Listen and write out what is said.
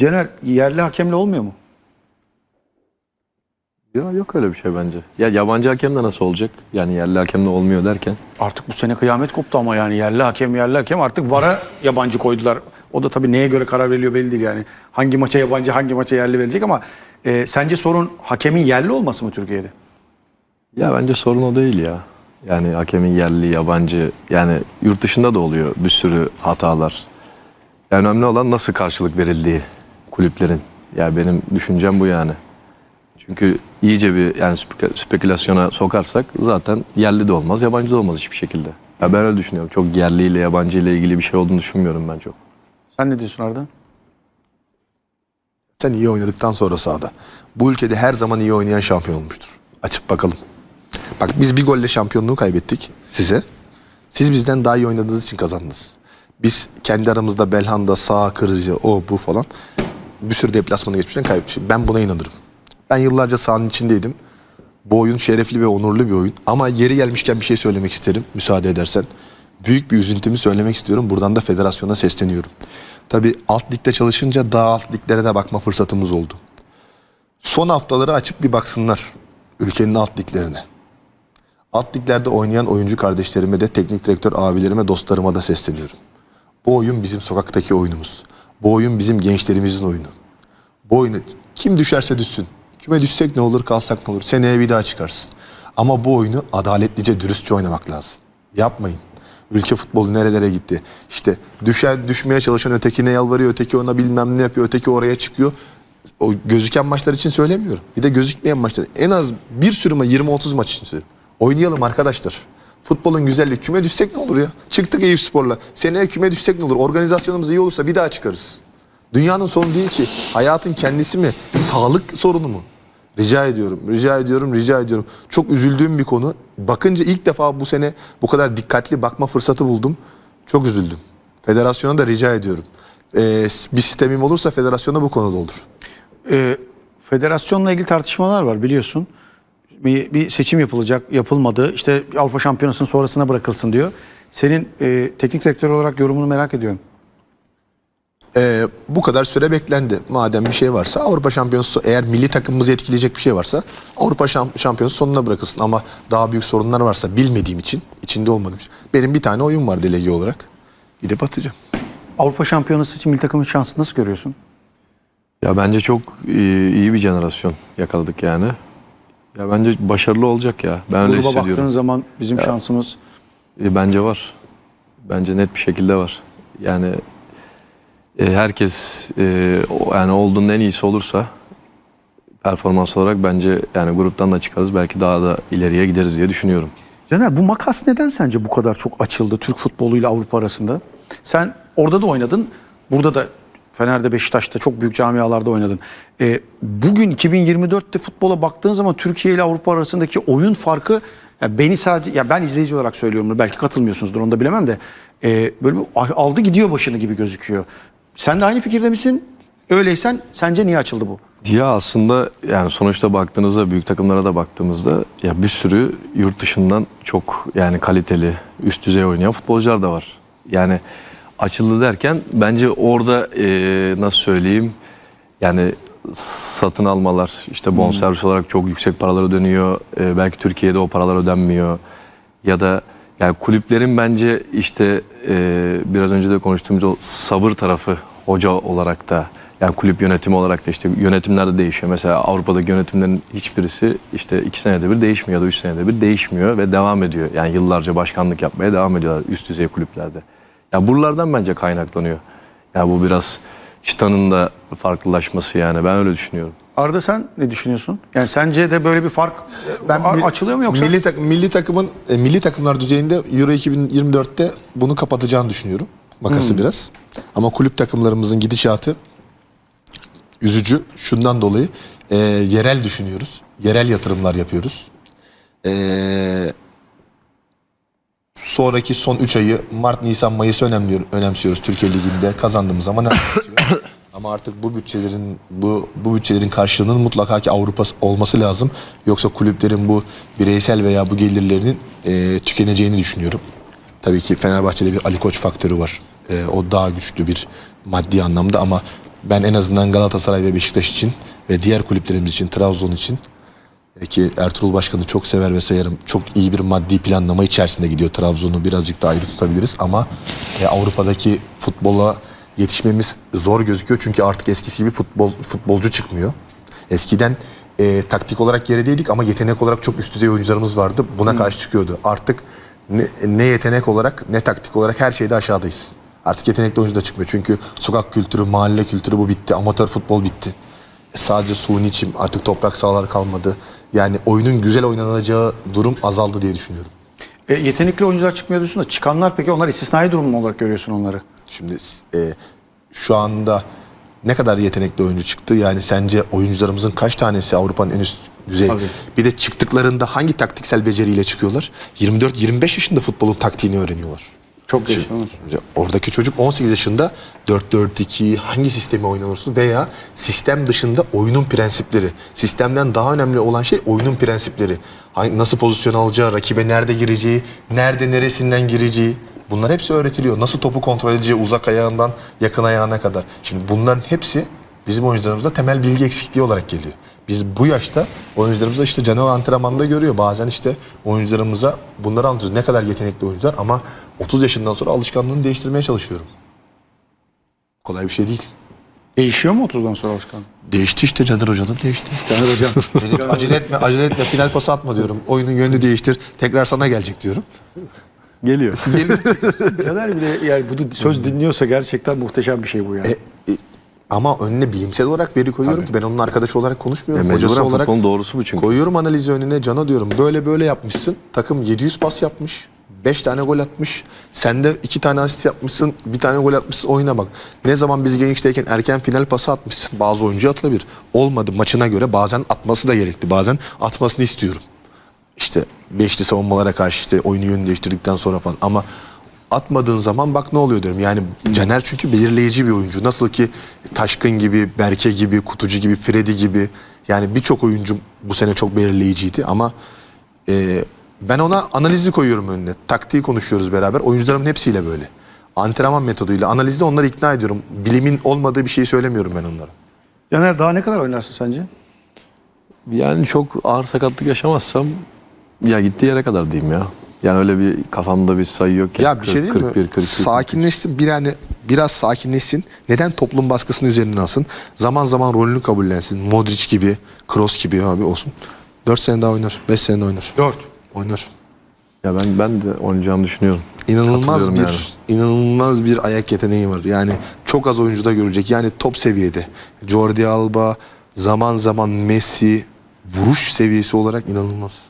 Cener yerli hakemle olmuyor mu? Ya yok öyle bir şey bence. Ya yabancı hakem de nasıl olacak? Yani yerli hakem de olmuyor derken. Artık bu sene kıyamet koptu ama yani yerli hakem yerli hakem artık VAR'a yabancı koydular. O da tabii neye göre karar veriliyor belli değil yani. Hangi maça yabancı hangi maça yerli verecek ama e, sence sorun hakemin yerli olması mı Türkiye'de? Ya bence sorun o değil ya. Yani hakemin yerli, yabancı yani yurt dışında da oluyor bir sürü hatalar. Yani önemli olan nasıl karşılık verildiği kulüplerin. Ya benim düşüncem bu yani. Çünkü iyice bir yani spek- spekülasyona sokarsak zaten yerli de olmaz, yabancı da olmaz hiçbir şekilde. Ya ben öyle düşünüyorum. Çok yerliyle, yabancı ile ilgili bir şey olduğunu düşünmüyorum ben çok. Sen ne diyorsun Arda? Sen iyi oynadıktan sonra sahada. Bu ülkede her zaman iyi oynayan şampiyon olmuştur. Açıp bakalım. Bak biz bir golle şampiyonluğu kaybettik size. Siz bizden daha iyi oynadığınız için kazandınız. Biz kendi aramızda Belhanda, sağ kırıcı, o bu falan bir sürü deplasmanı geçmişten kaybetmişim. Ben buna inanırım. Ben yıllarca sahanın içindeydim. Bu oyun şerefli ve onurlu bir oyun. Ama yeri gelmişken bir şey söylemek isterim müsaade edersen. Büyük bir üzüntümü söylemek istiyorum. Buradan da federasyona sesleniyorum. Tabii alt ligde çalışınca daha alt liglere de bakma fırsatımız oldu. Son haftaları açıp bir baksınlar ülkenin alt liglerine. Alt liglerde oynayan oyuncu kardeşlerime de teknik direktör abilerime dostlarıma da sesleniyorum. Bu oyun bizim sokaktaki oyunumuz. Bu oyun bizim gençlerimizin oyunu. Bu oyunu kim düşerse düşsün. Küme düşsek ne olur kalsak ne olur. Seneye bir daha çıkarsın. Ama bu oyunu adaletlice dürüstçe oynamak lazım. Yapmayın. Ülke futbolu nerelere gitti? İşte düşer düşmeye çalışan ötekine yalvarıyor. Öteki ona bilmem ne yapıyor. Öteki oraya çıkıyor. O gözüken maçlar için söylemiyorum. Bir de gözükmeyen maçlar. En az bir sürü ma 20-30 maç için söylüyorum. Oynayalım arkadaşlar. Futbolun güzelliği. Küme düşsek ne olur ya? Çıktık Eyüp Spor'la. Seneye küme düşsek ne olur? Organizasyonumuz iyi olursa bir daha çıkarız. Dünyanın sonu değil ki. Hayatın kendisi mi? Sağlık sorunu mu? Rica ediyorum, rica ediyorum, rica ediyorum. Çok üzüldüğüm bir konu. Bakınca ilk defa bu sene bu kadar dikkatli bakma fırsatı buldum. Çok üzüldüm. Federasyona da rica ediyorum. Ee, bir sistemim olursa federasyona bu konuda olur. E, federasyonla ilgili tartışmalar var biliyorsun. Bir, bir seçim yapılacak, yapılmadı. İşte Avrupa Şampiyonası'nın sonrasına bırakılsın diyor. Senin e, teknik direktör olarak yorumunu merak ediyorum. Ee, bu kadar süre beklendi. Madem bir şey varsa Avrupa Şampiyonası eğer milli takımımızı etkileyecek bir şey varsa Avrupa Şamp- Şampiyonası sonuna bırakılsın. Ama daha büyük sorunlar varsa bilmediğim için, içinde olmadığım için. Benim bir tane oyun var delege olarak. Gidip atacağım. Avrupa Şampiyonası için milli takımın şansını nasıl görüyorsun? Ya bence çok iyi, iyi bir jenerasyon yakaladık yani. Ya bence başarılı olacak ya. Ben öyle Gruba hissediyorum. baktığın zaman bizim şansımız E, bence var. Bence net bir şekilde var. Yani e, herkes e, o- yani olduğunun en iyisi olursa performans olarak bence yani gruptan da çıkarız. Belki daha da ileriye gideriz diye düşünüyorum. Caner bu makas neden sence bu kadar çok açıldı Türk futboluyla Avrupa arasında? Sen orada da oynadın. Burada da Fener'de Beşiktaş'ta çok büyük camialarda oynadın. Ee, bugün 2024'te futbola baktığın zaman Türkiye ile Avrupa arasındaki oyun farkı ya beni sadece ya ben izleyici olarak söylüyorum belki katılmıyorsunuzdur onu da bilemem de e, böyle bir aldı gidiyor başını gibi gözüküyor. Sen de aynı fikirde misin? Öyleysen sence niye açıldı bu? Ya aslında yani sonuçta baktığınızda büyük takımlara da baktığımızda ya bir sürü yurt dışından çok yani kaliteli üst düzey oynayan futbolcular da var. Yani açıldı derken bence orada eee, nasıl söyleyeyim yani satın almalar işte bonservis olarak çok yüksek paralar ödeniyor. Eee, belki Türkiye'de o paralar ödenmiyor. Ya da yani kulüplerin bence işte eee, biraz önce de konuştuğumuz o sabır tarafı hoca olarak da yani kulüp yönetimi olarak da işte yönetimler de değişiyor. Mesela Avrupa'daki yönetimlerin hiçbirisi işte iki senede bir değişmiyor ya da üç senede bir değişmiyor ve devam ediyor. Yani yıllarca başkanlık yapmaya devam ediyorlar üst düzey kulüplerde. Ya buralardan bence kaynaklanıyor. Ya bu biraz çıtanın da farklılaşması yani ben öyle düşünüyorum. Arda sen ne düşünüyorsun? Yani sence de böyle bir fark mi- açılıyor mu yoksa? Milli, takım, milli takımın e, milli takımlar düzeyinde Euro 2024'te bunu kapatacağını düşünüyorum. Makası biraz. Ama kulüp takımlarımızın gidişatı üzücü. Şundan dolayı e, yerel düşünüyoruz. Yerel yatırımlar yapıyoruz. E, sonraki son 3 ayı Mart, Nisan, Mayıs önemliyor, önemsiyoruz Türkiye Ligi'nde kazandığımız zaman. Ama artık bu bütçelerin bu bu bütçelerin karşılığının mutlaka ki Avrupa olması lazım. Yoksa kulüplerin bu bireysel veya bu gelirlerinin e, tükeneceğini düşünüyorum. Tabii ki Fenerbahçe'de bir Ali Koç faktörü var. E, o daha güçlü bir maddi anlamda ama ben en azından Galatasaray ve Beşiktaş için ve diğer kulüplerimiz için, Trabzon için e, ki Ertuğrul Başkan'ı çok sever ve sayarım. Çok iyi bir maddi planlama içerisinde gidiyor. Trabzon'u birazcık da ayrı tutabiliriz ama e, Avrupa'daki futbola yetişmemiz zor gözüküyor. Çünkü artık eskisi gibi futbol futbolcu çıkmıyor. Eskiden e, taktik olarak gerideydik ama yetenek olarak çok üst düzey oyuncularımız vardı. Buna karşı çıkıyordu. Artık ne, ne yetenek olarak ne taktik olarak her şeyde aşağıdayız. Artık yetenekli oyuncu da çıkmıyor. Çünkü sokak kültürü, mahalle kültürü bu bitti. Amatör futbol bitti. Sadece suni çim, artık toprak sahalar kalmadı. Yani oyunun güzel oynanacağı durum azaldı diye düşünüyorum. E, yetenekli oyuncular çıkmıyor diyorsun da çıkanlar peki onlar istisnai durum mu olarak görüyorsun onları? Şimdi e, şu anda ne kadar yetenekli oyuncu çıktı? Yani sence oyuncularımızın kaç tanesi Avrupa'nın en üst düzey? Tabii. Bir de çıktıklarında hangi taktiksel beceriyle çıkıyorlar? 24-25 yaşında futbolun taktiğini öğreniyorlar. Çok geç. Oradaki çocuk 18 yaşında 4-4-2 hangi sistemi oynanırsın veya sistem dışında oyunun prensipleri. Sistemden daha önemli olan şey oyunun prensipleri. Hangi- Nasıl pozisyon alacağı, rakibe nerede gireceği, nerede neresinden gireceği. Bunlar hepsi öğretiliyor. Nasıl topu kontrol edeceği uzak ayağından yakın ayağına kadar. Şimdi bunların hepsi bizim oyuncularımızda temel bilgi eksikliği olarak geliyor. Biz bu yaşta oyuncularımıza işte Cano antrenmanda görüyor. Bazen işte oyuncularımıza bunları anlatıyoruz. Ne kadar yetenekli oyuncular ama 30 yaşından sonra alışkanlığını değiştirmeye çalışıyorum. Kolay bir şey değil. Değişiyor mu 30'dan sonra alışkanlık? Değişti işte Caner Hoca'nın değişti. Caner Hocam. Benim acele etme, acele etme, final pası atma diyorum. Oyunun yönünü değiştir, tekrar sana gelecek diyorum. Geliyor. Caner bile yani bunu söz dinliyorsa gerçekten muhteşem bir şey bu yani. E, e, ama önüne bilimsel olarak veri koyuyorum ki ben onun arkadaşı olarak konuşmuyorum. E, hocası olarak doğrusu bu çünkü. koyuyorum analizi önüne. Cana diyorum böyle böyle yapmışsın. Takım 700 pas yapmış. 5 tane gol atmış. Sen de 2 tane asist yapmışsın. Bir tane gol atmışsın. Oyuna bak. Ne zaman biz gençteyken erken final pası atmışsın. Bazı oyuncu atılabilir. Olmadı maçına göre bazen atması da gerekli. Bazen atmasını istiyorum. İşte beşli savunmalara karşı işte oyunu yönü değiştirdikten sonra falan. Ama atmadığın zaman bak ne oluyor diyorum. Yani Caner çünkü belirleyici bir oyuncu. Nasıl ki Taşkın gibi, Berke gibi, Kutucu gibi, Freddy gibi. Yani birçok oyuncu bu sene çok belirleyiciydi ama e, ben ona analizi koyuyorum önüne. Taktiği konuşuyoruz beraber. Oyuncularımın hepsiyle böyle. Antrenman metoduyla, analizde onları ikna ediyorum. Bilimin olmadığı bir şey söylemiyorum ben onlara. Caner daha ne kadar oynarsın sence? Yani çok ağır sakatlık yaşamazsam ya gittiği yere kadar diyeyim ya. Yani öyle bir kafamda bir sayı yok. ki. Ya bir şey değil 41, mi? 42, Sakinleşsin bir yani biraz sakinleşsin. Neden toplum baskısını üzerine alsın? Zaman zaman rolünü kabullensin. Modric gibi, Kroos gibi abi olsun. 4 sene daha oynar, 5 sene daha oynar. 4. Oynar. Ya ben ben de oynayacağını düşünüyorum. İnanılmaz bir Katılıyorum inanılmaz bir ayak yeteneği var. Yani çok az oyuncuda görecek. Yani top seviyede. Jordi Alba, zaman zaman Messi vuruş seviyesi olarak inanılmaz.